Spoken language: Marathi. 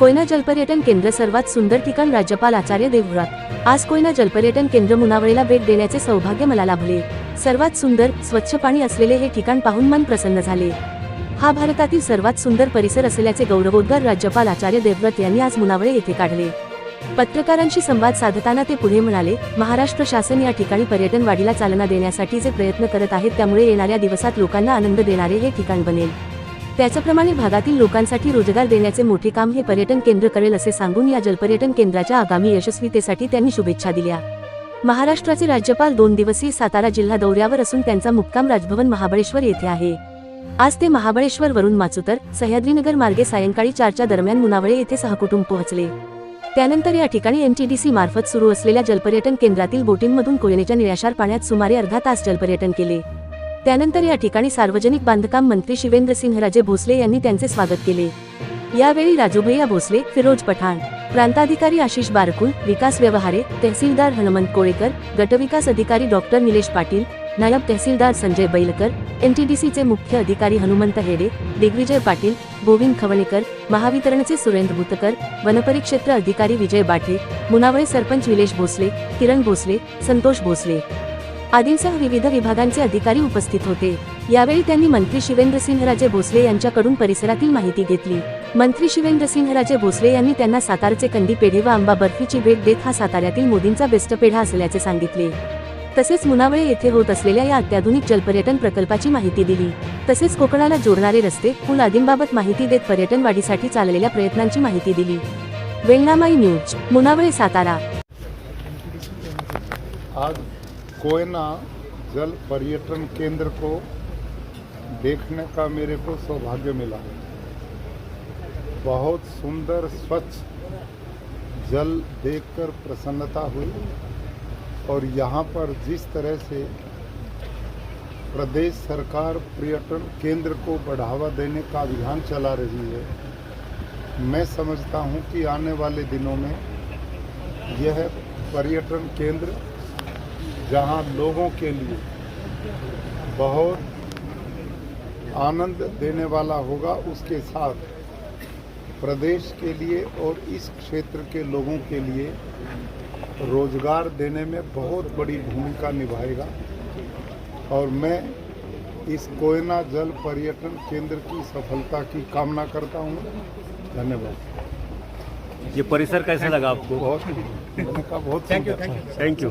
कोयना जलपर्यटन केंद्र सर्वात सुंदर ठिकाण राज्यपाल आचार्य देवव्रत. आज कोयना जलपर्यटन केंद्र मुनावळेला भेट देण्याचे सौभाग्य मला लाभले. सर्वात सुंदर स्वच्छ पाणी असलेले हे ठिकाण पाहून मन प्रसन्न झाले. हा भारतातील सर्वात सुंदर परिसर असल्याचे गौरवोद्गार राज्यपाल आचार्य देवव्रत यांनी आज मुनावळे येथे काढले. पत्रकारांशी संवाद साधताना ते पुढे म्हणाले महाराष्ट्र शासन या ठिकाणी पर्यटन वाढीला चालना देण्यासाठी जे प्रयत्न करत आहेत त्यामुळे येणाऱ्या दिवसात लोकांना आनंद देणारे हे ठिकाण बनेल. त्याचप्रमाणे भागातील लोकांसाठी रोजगार देण्याचे मोठे काम हे पर्यटन केंद्र करेल असे सांगून या जलपर्यटन केंद्राच्या आगामी यशस्वीतेसाठी त्यांनी शुभेच्छा दिल्या. महाराष्ट्राचे राज्यपाल दोन दिवसीय सातारा जिल्हा दौऱ्यावर असून त्यांचा मुक्काम राजभवन महाबळेश्वर येथे आहे. आज ते महाबळेश्वर वरून माचुतर सह्याद्रीनगर मार्गे सायंकाळी चारच्या दरम्यान मुनावळे येथे सहकुटुंब पोहोचले. त्यानंतर या ठिकाणी एमटीडीसी मार्फत सुरू असलेल्या जलपर्यटन केंद्रातील बोटींमधून कोयनेच्या निराशार पाण्यात सुमारे अर्धा तास जलपर्यटन केले. त्यानंतर या ठिकाणी सार्वजनिक बांधकाम मंत्री शिवेंद्रसिंहराजे भोसले यांनी त्यांचे स्वागत केले. यावेळी राजूभैया भोसले फिरोज पठाण प्रांताधिकारी आशिष बारकुल विकास व्यवहारे तहसीलदार हनुमंत कोळेकर गटविकास अधिकारी डॉक्टर निलेश पाटील नायब तहसीलदार संजय बैलकर एनटीडीसीचे मुख्य अधिकारी हनुमंत हेडे दिग्विजय पाटील गोविंद खवणेकर महावितरणचे सुरेंद्र भुतकर वनपरिक्षेत्र अधिकारी विजय बाठे मुनावळे सरपंच निलेश भोसले किरण भोसले संतोष भोसले. आदींसह विविध विभागांचे अधिकारी उपस्थित होते. यावेळी त्यांनी मंत्री शिवेंद्रसिंहराजे भोसले यांच्याकडून परिसरातील माहिती घेतली. मंत्री शिवेंद्रसिंहराजे भोसले यांनी त्यांना सातारचे कंदी पेढे व आंबा बर्फीची भेट देत हा साताऱ्यातील मोदींचा बेस्ट पेढा असल्याचे सांगितले. तसेच मुनावळे येथे होत असलेल्या या अत्याधुनिक जलपर्यटन प्रकल्पाची माहिती दिली. तसेच कोकणाला जोडणारे रस्ते पूल आदींबाबत माहिती देत पर्यटन वाढीसाठी चाललेल्या प्रयत्नांची माहिती दिली. वेंगणामाई न्यूज मुनावळे सातारा. आज कोयना जल पर्यटन केंद्र को देखने का मेरे को सौभाग्य मिला। बहुत सुंदर, स्वच्छ जल देखकर प्रसन्नता हुई और यहाँ पर जिस तरह से प्रदेश सरकार पर्यटन केंद्र को बढ़ावा देने का अभियान चला रही है, मैं समझता हूँ कि आने वाले दिनों में यह पर्यटन केंद्र जहाँ लोगों के लिए बहुत आनंद देने वाला होगा उसके साथ प्रदेश के लिए और इस क्षेत्र के लोगों के लिए रोज़गार देने में बहुत बड़ी भूमिका निभाएगा। और मैं इस कोयना जल पर्यटन केंद्र की सफलता की कामना करता हूँ। धन्यवाद। ये परिसर कैसा लगा आपको? बहुत बहुत थैंक यू थैंक यू